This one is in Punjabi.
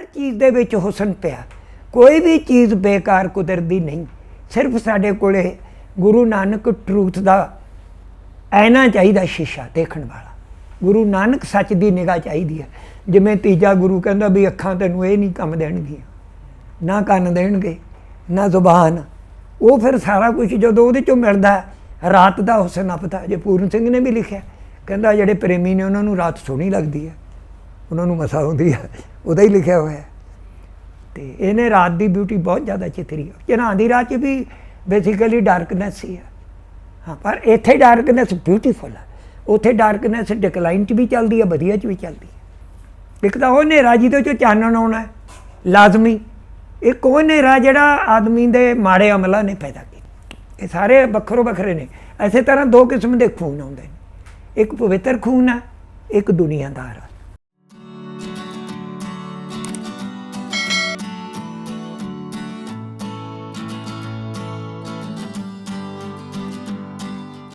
ਹਰ ਚੀਜ਼ ਦੇ ਵਿੱਚ ਹੁਸਨ ਪਿਆ। ਕੋਈ ਵੀ ਚੀਜ਼ ਬੇਕਾਰ ਕੁਦਰਤੀ ਨਹੀਂ। ਸਿਰਫ ਸਾਡੇ ਕੋਲੇ ਗੁਰੂ ਨਾਨਕ ਟਰੂਥ ਦਾ ਐਨਾ ਚਾਹੀਦਾ ਸ਼ੀਸ਼ਾ ਦੇਖਣ ਵਾਲਾ। ਗੁਰੂ ਨਾਨਕ ਸੱਚ ਦੀ ਨਿਗਾਹ ਚਾਹੀਦੀ ਹੈ। ਜਿਵੇਂ ਤੀਜਾ ਗੁਰੂ ਕਹਿੰਦਾ ਵੀ ਅੱਖਾਂ ਤੈਨੂੰ ਇਹ ਨਹੀਂ ਕੰਮ ਦੇਣਗੀਆਂ। ਨਾ ਕੰਨ ਦੇਣਗੇ, ਨਾ ਜ਼ੁਬਾਨ। ਉਹ ਫਿਰ ਸਾਰਾ ਕੁਝ ਜਦੋਂ ਉਹਦੇ ਚੋਂ ਮਿਲਦਾ, ਰਾਤ ਦਾ ਹੁਸਨ ਆਪਦਾ ਜੇ ਪੂਰਨ ਸਿੰਘ ਨੇ ਵੀ ਲਿਖਿਆ, ਕਹਿੰਦਾ ਜਿਹੜੇ ਪ੍ਰੇਮੀ ਨੇ ਉਹਨਾਂ ਨੂੰ ਰਾਤ ਸੋਹਣੀ ਲੱਗਦੀ ਹੈ। ਉਹਨਾਂ ਨੂੰ ਮਸਾ ਆਉਂਦੀ ਹੈ ਉਹਦਾ ਹੀ ਲਿਖਿਆ ਹੋਇਆ ਹੈ। ਤੇ ਇਹਨੇ ਰਾਤ ਦੀ ਬਿਊਟੀ ਬਹੁਤ ਜ਼ਿਆਦਾ ਚਿਤਰੀ ਹੈ ਚਨਾਂ ਦੀ ਰਾਤ 'ਚ ਵੀ ਬੇਸਿਕਲੀ ਡਾਰਕਨੈਸ ਹੀ ਹੈ ਹਾਂ, ਪਰ ਇੱਥੇ ਡਾਰਕਨੈਸ ਬਿਊਟੀਫੁਲ ਹੈ ਉੱਥੇ ਡਾਰਕਨੈਸ ਡਿਕਲਾਈਨ 'ਚ ਵੀ ਚੱਲਦੀ ਹੈ ਵਧੀਆ 'ਚ ਵੀ ਚੱਲਦੀ ਹੈ ਇੱਕ ਤਾਂ ਉਹ ਹਨੇਰਾ ਜਿਹਦੇ 'ਚੋਂ ਚਾਨਣ ਆਉਣਾ ਲਾਜ਼ਮੀ। ਇੱਕ ਉਹ ਹਨੇਰਾ ਜਿਹੜਾ ਆਦਮੀ ਦੇ ਮਾੜੇ ਅਮਲਾਂ ਨੇ ਪੈਦਾ ਕੀਤਾ। ਇਹ ਸਾਰੇ ਵੱਖਰੋ ਵੱਖਰੇ ਨੇ। ਐਸੇ ਤਰ੍ਹਾਂ ਦੋ ਕਿਸਮ ਦੇ ਖੂਨ ਆਉਂਦੇ ਨੇ। ਇੱਕ ਪਵਿੱਤਰ ਖੂਨ ਹੈ ਇੱਕ ਦੁਨੀਆਦਾਰ